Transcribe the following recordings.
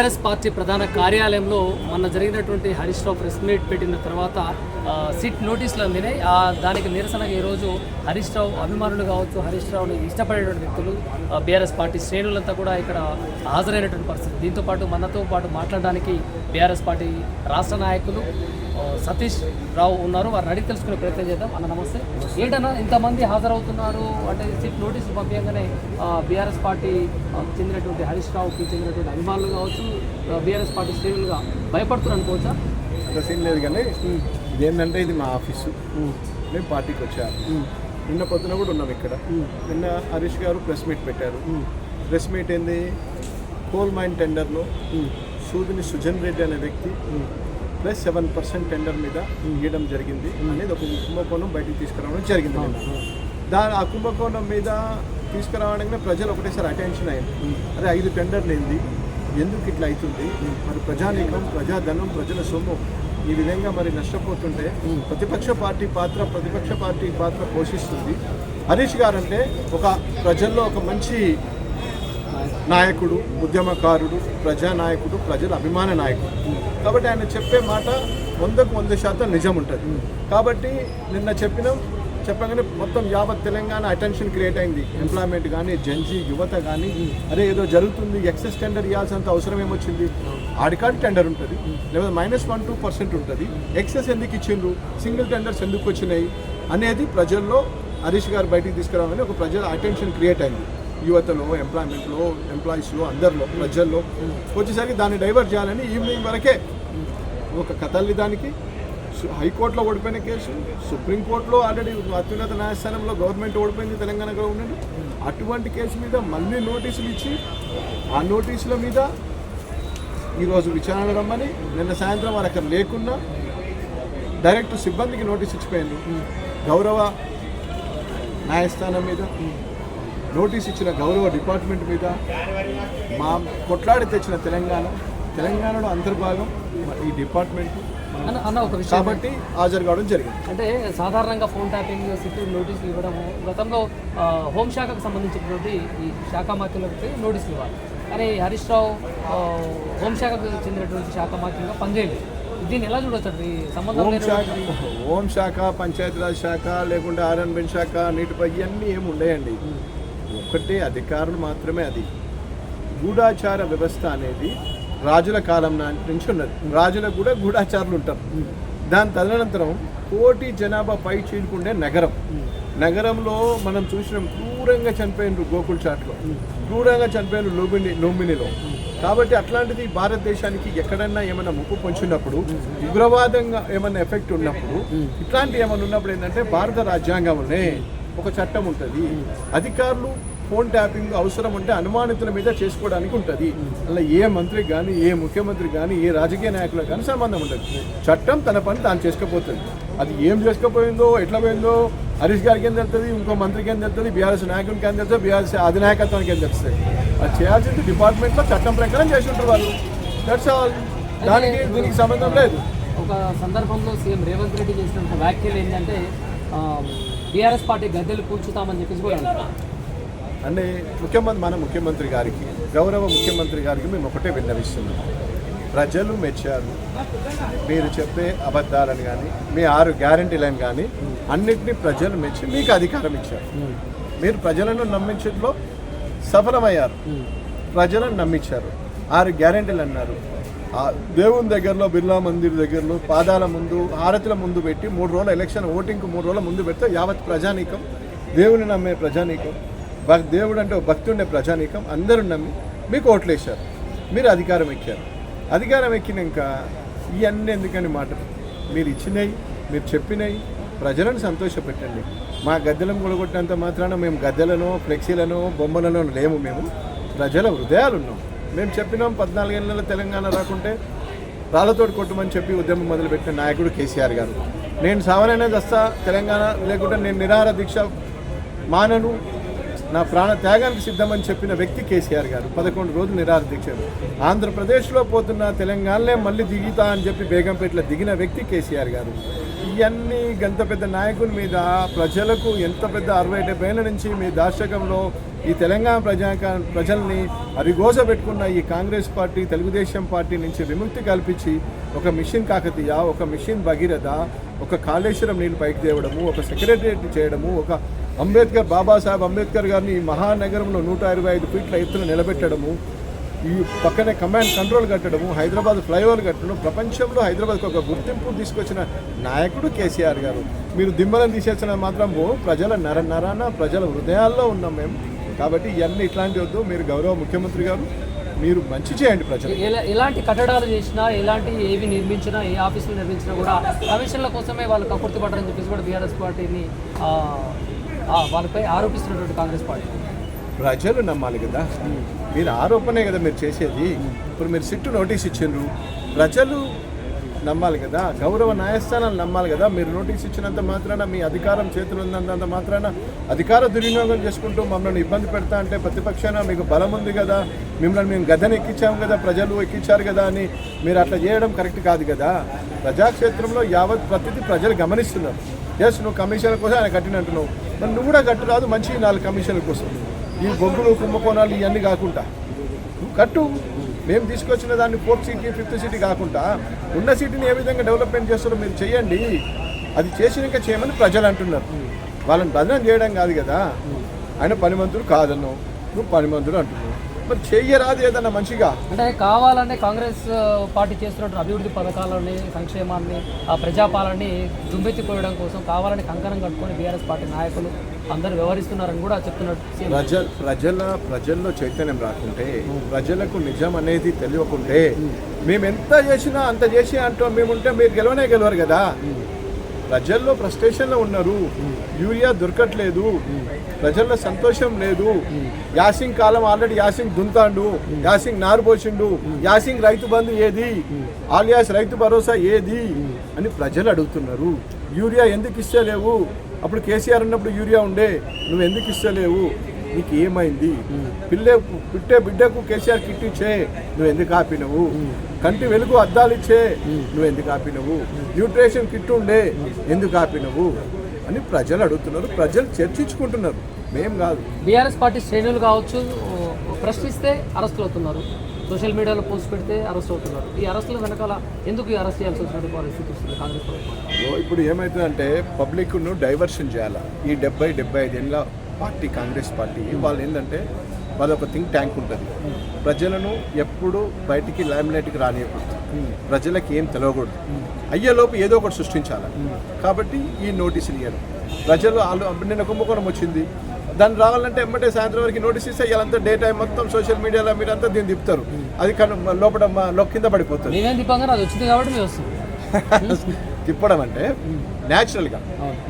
TRS party ప్రధాన కార్యాలయంలో మొన్న జరిగినటువంటి హరీష్ రావు ప్రెస్ మీట్ పెట్టిన తర్వాత సిట్ నోటీసులు అందినాయి. ఆ, దానికి నిరసనగా ఈరోజు హరీష్ రావు అభిమానులు కావచ్చు హరీష్ రావుని ఇష్టపడేటువంటి వ్యక్తులు బీఆర్ఎస్ పార్టీ శ్రేణులంతా కూడా ఇక్కడ హాజరైనటువంటి పరిస్థితి. దీంతో పాటు మనతో పాటు మాట్లాడడానికి బీఆర్ఎస్ పార్టీ రాష్ట్ర నాయకులు సతీష్ రావు ఉన్నారు. వారిని అడిగి తెలుసుకునే ప్రయత్నం చేద్దాం. అన్న నమస్తే. ఏంటన్నా ఇంతమంది హాజరవుతున్నారు అంటే సిట్ నోటీసులు పంపించగానే బీఆర్ఎస్ పార్టీ చెందినటువంటి హరీష్ రావుకి చెందినటువంటి అభిమానులు కావచ్చు బీఆర్ఎస్ పార్టీ శ్రేణులుగా భయపడుతున్నారు అనుకోవచ్చా? అంత సీన్ లేదు కానీ ఇదేంటంటే ఇది మా ఆఫీసు. మేము పార్టీకి వచ్చాము. నిన్న పొద్దున కూడా ఉన్నాం ఇక్కడ. నిన్న హరీష్ గారు ప్రెస్ మీట్ పెట్టారు. ప్రెస్ మీట్ ఏంది? కోల్ మైన్ టెండర్లో సూదిని సుజన్ రెడ్డి అనే వ్యక్తి ప్లస్ సెవెన్ పర్సెంట్ టెండర్ మీద ఇవ్వడం జరిగింది అనేది ఒక కుంభకోణం బయటికి తీసుకురావడం జరిగింది దాని ఆ కుంభకోణం మీద తీసుకురావడానికి ప్రజలు ఒకటేసారి అటెన్షన్ అయింది అదే ఐదు టెండర్లు ఏంది? ఎందుకు ఇట్లా అవుతుంది? మరి ప్రజానీకం ప్రజాధనం ప్రజల సొమ్ము ఈ విధంగా మరి నష్టపోతుంటే ప్రతిపక్ష పార్టీ పాత్ర ప్రతిపక్ష పార్టీ పాత్ర పోషిస్తుంది. హరీష్ గారు అంటే ఒక ప్రజల్లో ఒక మంచి నాయకుడు ఉద్యమకారుడు ప్రజానాయకుడు ప్రజల అభిమాన నాయకుడు. కాబట్టి ఆయన చెప్పే మాట వందకు వంద శాతం నిజం ఉంటుంది. కాబట్టి నిన్న చెప్పిన చెప్పగానే మొత్తం యావత్ తెలంగాణ అటెన్షన్ క్రియేట్ అయింది. ఎంప్లాయ్మెంట్ కానీ జంజీ యువత కానీ అరే ఏదో జరుగుతుంది ఎక్సెస్ టెండర్ ఇవ్వాల్సినంత అవసరం ఏమొచ్చింది? ఆడికాడి టెండర్ ఉంటుంది లేదా మైనస్ వన్ టూ పర్సెంట్ ఉంటుంది. ఎక్సెస్ ఎందుకు ఇచ్చిండ్రు? సింగిల్ టెండర్స్ ఎందుకు వచ్చినాయి? అనేది ప్రజల్లో హరీష్ గారు బయటికి తీసుకురావాలని ఒక ప్రజల అటెన్షన్ క్రియేట్ అయింది. యువతలో ఎంప్లాయ్మెంట్లో ఎంప్లాయీస్లో అందరిలో ప్రజల్లో వచ్చేసరికి దాన్ని డైవర్ట్ చేయాలని ఈవినింగ్ వరకే ఒక కథల్ని దానికి. హైకోర్టులో ఓడిపోయిన కేసు సుప్రీంకోర్టులో ఆల్రెడీ అత్యున్నత న్యాయస్థానంలో గవర్నమెంట్ ఓడిపోయింది తెలంగాణ గవర్నమెంట్ అటువంటి కేసు మీద మళ్ళీ నోటీసులు ఇచ్చి ఆ నోటీసుల మీద ఈరోజు విచారణ రమ్మని నిన్న సాయంత్రం వారు అక్కడ లేకున్నా డైరెక్ట్ సిబ్బందికి నోటీస్ ఇచ్చిపోయింది. గౌరవ న్యాయస్థానం మీద. నోటీస్ ఇచ్చిన గౌరవ డిపార్ట్మెంట్ మీద మా కొట్లాడి తెచ్చిన తెలంగాణ తెలంగాణలో అంతర్భాగం ఈ డిపార్ట్మెంట్ అన్న ఒక విషయం. కాబట్టి హాజరు కావడం జరిగింది. అంటే సాధారణంగా ఫోన్ ట్యాపింగ్ సిట్టు నోటీసులు ఇవ్వడము గతంలో హోంశాఖకు సంబంధించినటువంటి ఈ శాఖ మాత్యులకు నోటీసులు ఇవ్వాలి. కానీ హరీష్ రావు హోంశాఖకు చెందినటువంటి శాఖ మాత్యంగా పనిచేయలేదు. దీన్ని ఎలా చూడొచ్చు సంబంధం హోంశాఖ పంచాయతీరాజ్ శాఖ లేకుంటే ఆర్ఎన్బిన్ శాఖ నీటిపై ఇవన్నీ ఏమి ఉండయండి. ఒక్కటే అధికారులు మాత్రమే అది. గూఢాచార వ్యవస్థ అనేది రాజుల కాలం నాటి నుంచి ఉన్నది. రాజులకు కూడా గూఢాచారులు ఉంటారు దాని తదనంతరం కోటి జనాభా పై చీలుకుండే నగరం. నగరంలో మనం చూసినాం క్రూరంగా చనిపోయినరు గోకుల్ చాట్లో. క్రూరంగా చనిపోయిన లోబిని లోంబినిలో కాబట్టి అట్లాంటిది భారతదేశానికి ఎక్కడన్నా ఏమైనా ముప్పు పొంచినప్పుడు ఉగ్రవాదంగా ఏమైనా ఎఫెక్ట్ ఉన్నప్పుడు ఇట్లాంటి ఏమైనా ఉన్నప్పుడు ఏంటంటే భారత రాజ్యాంగంలోనే ఒక చట్టం ఉంటుంది. అధికారులు ఫోన్ ట్యాపింగ్ అవసరం ఉంటే అనుమానితుల మీద చేసుకోవడానికి ఉంటుంది. అలా ఏ మంత్రి కానీ ఏ ముఖ్యమంత్రి కానీ ఏ రాజకీయ నాయకులకు కానీ సంబంధం ఉంటుంది చట్టం తన పని తాను చేసుకపోతుంది అది ఏం చేసుకపోయిందో ఎట్లా పోయిందో హరీష్ గారికి ఏం తెలుస్తుంది? ఇంకో మంత్రికి ఏం తెలుస్తుంది? బీఆర్ఎస్ నాయకునికి ఏం తెలుస్తుంది? బీఆర్ఎస్ అధినాయకత్వానికి ఏం తెలుస్తుంది? అది చేయాల్సింది డిపార్ట్మెంట్లో చట్టం ప్రకారం చేసి ఉంటారు వాళ్ళు. దట్స్ ఆల్ దానికి దీనికి సంబంధం లేదు. ఒక సందర్భంలో సీఎం రేవంత్ రెడ్డి చేసిన వ్యాఖ్యలు ఏంటంటే బీఆర్ఎస్ పార్టీ గద్దెలు కూర్చుతామని చెప్పేసి కూడా అంటే ముఖ్యమంత్రి మన ముఖ్యమంత్రి గారికి గౌరవ ముఖ్యమంత్రి గారికి మేము ఒకటే విన్నవిస్తున్నాం. ప్రజలు మెచ్చారు. మీరు చెప్పే అబద్ధాలను కానీ మీ ఆరు గ్యారంటీలను కానీ అన్నిటినీ ప్రజలు మెచ్చి మీకు అధికారం ఇచ్చారు. మీరు ప్రజలను నమ్మించడంలో సఫలమయ్యారు. ప్రజలను నమ్మించారు. ఆరు గ్యారంటీలు అన్నారు. దేవుని దగ్గరలో బిర్లా మందిర్ దగ్గరలో పాదాల ముందు హారతుల ముందు పెట్టి మూడు రోజుల ఎలక్షన్ ఓటింగ్కి మూడు రోజుల ముందు పెడితే యావత్ ప్రజానీకం దేవుని నమ్మే ప్రజానీకం. భక్ దేవుడు అంటే భక్తి ఉండే ప్రజానీకం. అందరూ నమ్మి మీకు ఓట్లేశారు. మీరు అధికారం ఎక్కారు. అధికారం ఎక్కినాక ఇవన్నీ ఎందుకని మాటలు? మీరు ఇచ్చినవి మీరు చెప్పినవి ప్రజలను సంతోషపెట్టండి. మా గద్దెలను కొలగొట్టినంత మాత్రాన మేము గద్దెలను ఫ్లెక్సీలను బొమ్మలను లేము మేము. ప్రజల హృదయాలు ఉన్నాం మేము చెప్పినాం పద్నాలుగేళ్ళ తెలంగాణ రాకుంటే రాళ్ళతోటి కొట్టమని చెప్పి ఉద్యమం మొదలుపెట్టిన నాయకుడు కేసీఆర్ గారు. నేను సావనైనా దస్తా తెలంగాణ లేకుంటే నేను నిరాహార దీక్ష మానను. నా ప్రాణ త్యాగానికి సిద్ధమని చెప్పిన వ్యక్తి కేసీఆర్ గారు పదకొండు రోజులు నిరాహార దీక్షలు ఆంధ్రప్రదేశ్లో పోతున్న తెలంగాణలే మళ్ళీ దిగుతా అని చెప్పి బేగంపేటలో దిగిన వ్యక్తి కేసీఆర్ గారు. ఇవన్నీ గంత పెద్ద నాయకుని మీద ప్రజలకు ఎంత పెద్ద అరవై డెబ్బై ఏళ్ళ నుంచి మీ దార్శకంలో ఈ తెలంగాణ ప్రజా ప్రజల్ని అరిగోస పెట్టుకున్న ఈ కాంగ్రెస్ పార్టీ తెలుగుదేశం పార్టీ నుంచి విముక్తి కల్పించి ఒక మిషన్ కాకతీయ ఒక మిషన్ భగీరథ ఒక కాళేశ్వరం నీళ్ళు పైకి తేవడము ఒక సెక్రటరీ చేయడము ఒక అంబేద్కర్ బాబాసాహెబ్ అంబేద్కర్ గారిని మహానగరంలో నూట ఇరవై ఐదు ఫీట్ల ఎత్తున నిలబెట్టడము ఈ పక్కనే కమాండ్ కంట్రోల్ కట్టడము హైదరాబాద్ ఫ్లైఓవర్ కట్టడం ప్రపంచంలో హైదరాబాద్కి ఒక గుర్తింపు తీసుకొచ్చిన నాయకుడు కేసీఆర్ గారు. మీరు దిమ్మలను తీసేసిన మాత్రం ప్రజల నర నరాన ప్రజల హృదయాల్లో ఉన్నాం మేము. కాబట్టి ఇవన్నీ ఇట్లాంటి వద్దు. మీరు గౌరవ ముఖ్యమంత్రి గారు మీరు మంచి చేయండి ప్రజలు. ఎలా- ఎలాంటి కట్టడాలు చేసినా ఎలాంటి ఏవి నిర్మించినా ఏ ఆఫీసులు నిర్మించినా కూడా కమిషన్ల కోసమే వాళ్ళు కకుర్తి పడరని చెప్పేసి కూడా బీఆర్ఎస్ పార్టీని వాళ్ళపై ఆరోపిస్తున్నటువంటి కాంగ్రెస్ పార్టీ. ప్రజలు నమ్మాలి కదా. మీరు ఆరోపణే కదా మీరు చేసేది. ఇప్పుడు మీరు సిట్టు నోటీస్ ఇచ్చిండ్రు. ప్రజలు నమ్మాలి కదా. గౌరవ న్యాయస్థానాలు నమ్మాలి కదా. మీరు నోటీస్ ఇచ్చినంత మాత్రాన మీ అధికారం చేతులు ఉన్నంత మాత్రాన అధికార దుర్వినియోగం చేసుకుంటూ మమ్మల్ని ఇబ్బంది పెడతా అంటే ప్రతిపక్షాన మీకు బలం ఉంది కదా. మిమ్మల్ని మేము గదని ఎక్కించాము కదా. ప్రజలు ఎక్కించారు కదా అని మీరు అట్లా చేయడం కరెక్ట్ కాదు కదా. ప్రజాక్షేత్రంలో యావత్ ప్రతిదీ ప్రజలు గమనిస్తున్నారు. ఎస్ నువ్వు కమిషన్ కోసం ఆయన కట్టినట్టున్నావు. మరి నువ్వు కూడా కట్టు రాదు మంచి నాలుగు కమిషన్ల కోసం. ఈ బొగ్గులు కుంభకోణాలు ఇవన్నీ కాకుండా. నువ్వు కట్టు. మేము తీసుకొచ్చిన దాన్ని ఫోర్త్ సిటీ ఫిఫ్త్ సిటీ కాకుండా ఉన్న సిటీని ఏ విధంగా డెవలప్మెంట్ చేస్తారో మీరు చేయండి. అది చేసినాక చేయమని ప్రజలు అంటున్నారు. వాళ్ళని బదనం చేయడం కాదు కదా. ఆయన పనిమంతుడు కాదన్నావు. నువ్వు పనిమంతుడు అంటున్నావు. మరి చెయ్యరాదు ఏదన్నా మంచిగా అంటే కావాలనే కాంగ్రెస్ పార్టీ చేస్తున్న అభివృద్ధి పథకాలని సంక్షేమాన్ని ఆ ప్రజాపాలనని దుమ్మెత్తిపోయడం కోసం కావాలని కంకణం కట్టుకొని బీఆర్ఎస్ పార్టీ నాయకులు అందరూ వ్యవహరిస్తున్నారని కూడా చెప్తున్నారు సీఎం. ప్రజ ప్రజల ప్రజల్లో చైతన్యం రాకుంటే ప్రజలకు నిజం అనేది తెలియకుంటే మేము ఎంత చేసినా అంత చేసి అంటాం మేముంటే మీరు గెలవనే గెలవరు కదా ప్రజల్లో ఫ్రస్ట్రేషన్లో ఉన్నారు. యూరియా దొరకట్లేదు. ప్రజల్లో సంతోషం లేదు. యాసింగ్ కాలం ఆల్రెడీ యాసింగ్ దుంతాండు యాసింగ్ నారు పోసిండు. యాసింగ్ రైతు బంధు ఏది? ఆలియాస్ రైతు భరోసా ఏది? అని ప్రజలు అడుగుతున్నారు. యూరియా ఎందుకు ఇస్తలేవు? అప్పుడు కేసీఆర్ ఉన్నప్పుడు యూరియా ఉండే. నువ్వు ఎందుకు ఇస్తలేవు? నీకు ఏమైంది పిల్లే పుట్టే బిడ్డకు కేసీఆర్ కిట్ ఇచ్చే నువ్వు ఎందుకు ఆపినవు? కంటి వెలుగు అద్దాలు ఇచ్చే నువ్వు ఎందుకు ఆపినవు? న్యూట్రిషన్ కిట్ ఉండే ఎందుకు ఆపినవు? అని ప్రజలు అడుగుతున్నారు ప్రజలు చర్చించుకుంటున్నారు. మేం కాదు. బీఆర్ఎస్ పార్టీ శ్రేణులు కావచ్చు ప్రశ్నిస్తే అరెస్టులు అవుతున్నారు. సోషల్ మీడియాలో పోస్ట్ పెడితే అరెస్ట్ అవుతున్నారు. ఈ అరెస్టుల వెనకాల ఎందుకు అరెస్ట్ చేయాల్సి వచ్చినటువంటి పరిస్థితి వస్తుంది కాంగ్రెస్ ప్రభుత్వం? ఇప్పుడు ఏమవుతుందంటే పబ్లిక్ను డైవర్షన్ చేయాలి? ఈ డెబ్బై డెబ్బై ఐదేళ్ళ పార్టీ కాంగ్రెస్ పార్టీ వాళ్ళు ఏంటంటే వాళ్ళ ఒక థింక్ ట్యాంక్ ఉంటుంది. ప్రజలను ఎప్పుడు బయటికి లైమ్లైట్కి రానియకూడదు. ప్రజలకి ఏం తెలియకూడదు అయ్యేలోపు ఏదో ఒకటి సృష్టించాలి. కాబట్టి ఈ నోటీసులు ఇవ్వడం ప్రజలు వాళ్ళు నిన్న కుంభకోణం వచ్చింది. దాన్ని రావాలంటే ఎమ్మటే సాయంత్రం వరకు నోటీస్ ఇస్తే వీళ్ళంతా డే టైం మొత్తం సోషల్ మీడియాలో మీరంతా దీన్ని తిప్పుతారు. అది కను లోపల కింద పడిపోతుంది. తిప్పడం అంటే న్యాచురల్గా.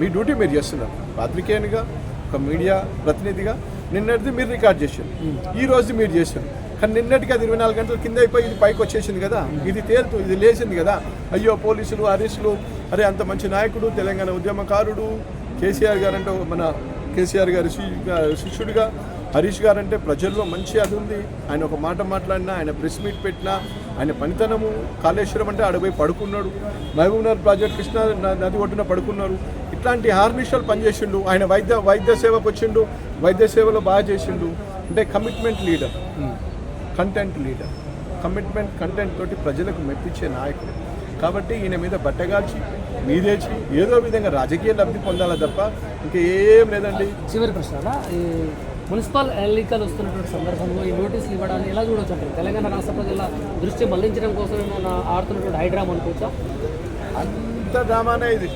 మీ డ్యూటీ మీరు చేస్తున్నారు. పాత్రికేయునిగా ఒక మీడియా ప్రతినిధిగా నిన్నటిది మీరు రికార్డ్ చేశారు. ఈ రోజు మీరు చేశారు. కానీ నిన్నటికి అది ఇరవై నాలుగు గంటల కింద అయిపోయి ఇది పైకి వచ్చేసింది కదా? ఇది తేలుతూ ఇది లేచింది కదా? అయ్యో పోలీసులు అరెస్టులు అరే అంత మంచి నాయకుడు తెలంగాణ ఉద్యమకారుడు కేసీఆర్ గారు అంటే మన కేసీఆర్ గారి శిష్యుడిగా హరీష్ గారు అంటే ప్రజల్లో మంచి అది ఉంది. ఆయన ఒక మాట మాట్లాడినా ఆయన ప్రెస్ మీట్ పెట్టినా ఆయన పనితనము కాళేశ్వరం అంటే అడవిపోయి పడుకున్నాడు. మహబూబ్నగర్ ప్రాజెక్ట్ కృష్ణ నది ఒడ్డున పడుకున్నారు. ఇట్లాంటి హార్నిషాలు పనిచేసిండు ఆయన వైద్య వైద్య సేవకు వచ్చిండు. వైద్య సేవలో బాగా చేసిండు. అంటే commitment leader content leader commitment content తోటి ప్రజలకు మెప్పించే నాయకుడు. కాబట్టి ఈయన మీద బట్టగాల్చి మీదేచి ఏదో విధంగా రాజకీయ లబ్ధి పొందాలి తప్ప ఇంకేం లేదండి. చివరి ప్రశ్న ఈ మున్సిపల్ ఎన్నికలు వస్తున్నటువంటి సందర్భంలో ఈ నోటీసులు ఇవ్వడాన్ని ఎలా చూడొచ్చు అంటారు తెలంగాణ రాష్ట్ర ప్రజల దృష్టి మళ్ళించడం కోసం ఆడుతున్నటువంటి హైడ్రామా అనుకోవచ్చా? అంత డ్రామానే ఇది.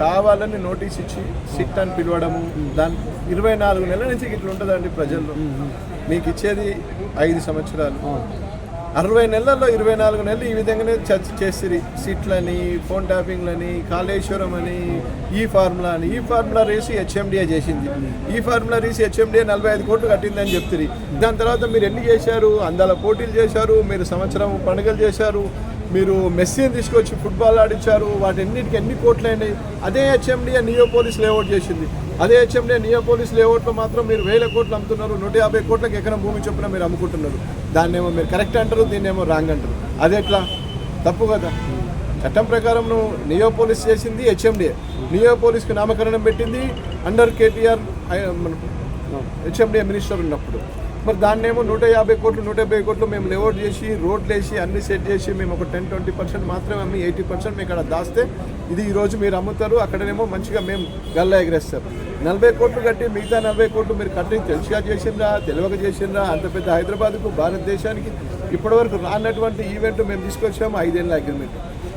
కావాలని నోటీస్ ఇచ్చి సిట్ అని పిలవడము దాని ఇరవై నాలుగు నెలల నుంచి ఇట్లా ఉంటుందండి ప్రజల్లో మీకు ఇచ్చేది ఐదు సంవత్సరాలు. అరవై నెలల్లో ఇరవై నాలుగు నెలలు ఈ విధంగానే చర్చ చేసిరి. సీట్లని ఫోన్ ట్యాపింగ్లని కాళేశ్వరం అని ఈ ఫార్ములా అని. ఈ ఫార్ములా రేసి హెచ్ఎండిఏ చేసింది. ఈ ఫార్ములా రేసి హెచ్ఎండిఏ నలభై ఐదు కోట్లు కట్టిందని చెప్తుంది దాని తర్వాత మీరు ఎన్ని చేశారు? అందాల పోటీలు చేశారు. మీరు సంవత్సరం పండుగలు చేశారు. మీరు మెస్సీని తీసుకొచ్చి ఫుట్బాల్ ఆడించారు వాటన్నిటికి ఎన్ని కోట్లు అయినాయి అదే హెచ్ఎండిఏ నియోపోలిస్ లేఅవుట్ చేసింది. అదే హెచ్ఎండిఏ నియోపోలిస్ లేఅవుట్లో మాత్రం మీరు వేల కోట్లు అమ్ముతున్నారు నూట యాభై కోట్లకి ఎకరం భూమి చొప్పున మీరు అమ్ముకుంటున్నారు. దాన్నేమో మీరు కరెక్ట్ అంటారు దీన్నేమో రాంగ్ అంటారు. అదెట్లా తప్పు కదా. చట్టం ప్రకారం నువ్వు నియోపోలిస్ చేసింది హెచ్ఎండిఏ. నియోపోలిస్కి నామకరణం పెట్టింది అండర్ కేటీఆర్ హెచ్ఎండిఏ మినిస్టర్ ఉన్నప్పుడు. మరి దాన్నేమో నూట యాభై కోట్లు నూట యాభై కోట్లు మేము లేఅవుట్ చేసి రోడ్లు వేసి అన్ని సెట్ చేసి మేము ఒక టెన్ ట్వంటీ పర్సెంట్ మాత్రమే అమ్మి ఎయిటీ పర్సెంట్ మేము ఇక్కడ దాస్తే ఇది ఈరోజు మీరు అమ్ముతారు అక్కడనేమో మంచిగా మేము గల్లా ఎగరేస్తారు నలభై కోట్లు కట్టి మిగతా నలభై కోట్లు మీరు కట్టి తెలిసిగా చేసిండ్రా తెలియక చేసిండ్రా అంత పెద్ద హైదరాబాద్కు భారతదేశానికి ఇప్పటివరకు రానటువంటి ఈవెంట్ మేము తీసుకొచ్చాము ఐదేళ్ళ అగ్రిమెంట్.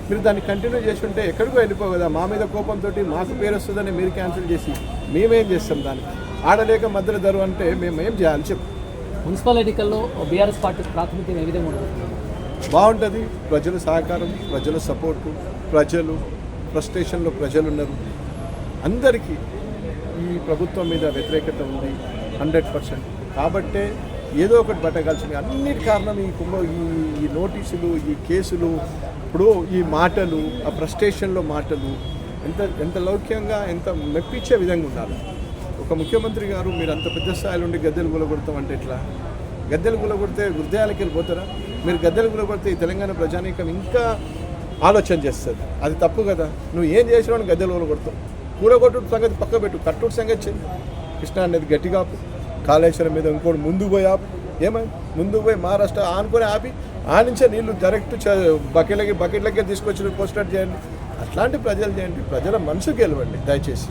మీరు దాన్ని కంటిన్యూ చేసి ఉంటే ఎక్కడికో వెళ్ళిపోగదా మా మీద కోపంతో మాకు పేరు వస్తుందని మీరు క్యాన్సిల్ చేసి మేమేం చేస్తాం దాన్ని ఆడలేక మధ్యలో ధర అంటే మేము ఏం చేయాలి చెప్పు. మున్సిపల్ ఎన్నికల్లో బీఆర్ఎస్ పార్టీ ప్రాతినిధ్యం ఏ విధంగా ఉంటుంది? బాగుంటుంది. ప్రజల సహకారం ప్రజల సపోర్టు ప్రజలు ఫ్రస్ట్రేషన్లో ప్రజలు ఉన్నారు అందరికీ ఈ ప్రభుత్వం మీద వ్యతిరేకత ఉంది హండ్రెడ్ పర్సెంట్. కాబట్టే ఏదో ఒకటి పట్టగలిసింది అన్నిటి కారణం ఈ కుంభ ఈ ఈ నోటీసులు ఈ కేసులు ఇప్పుడు ఈ మాటలు ఆ ఫ్రస్ట్రేషన్లో మాటలు ఎంత ఎంత లౌక్యంగా ఎంత మెప్పించే విధంగా ఉండాలి. ఒక ముఖ్యమంత్రి గారు మీరు అంత పెద్ద స్థాయిలో ఉండి గద్దెలు కూలగొడతాం అంటే ఎట్లా? గద్దెలు కూలగొడితే హృదయాలకి వెళ్ళిపోతారా మీరు గద్దెలు కూలగొడితే ఈ తెలంగాణ ప్రజానీకం ఇంకా ఆలోచన చేస్తుంది. అది తప్పు కదా? నువ్వు ఏం చేసినావు గద్దెలు కూలగొడతావు కూలగొట్టుడు సంగతి పక్క పెట్టు. కట్టుడు సంగతి కృష్ణా అనేది గట్టిగా ఆపు. కాళేశ్వరం మీద ఇంకోటి ముందుకు పోయి ఆపు. ఏమై? ముందుకు పోయి మహారాష్ట్ర ఆనుకొని ఆపి. ఆనించే నీళ్ళు డైరెక్ట్ బకెట్లకి బకెట్లకే తీసుకొచ్చి పోస్టర్ చేయండి. అట్లాంటి ప్రజలు చేయండి. ప్రజల మనసు గెలవండి. దయచేసి.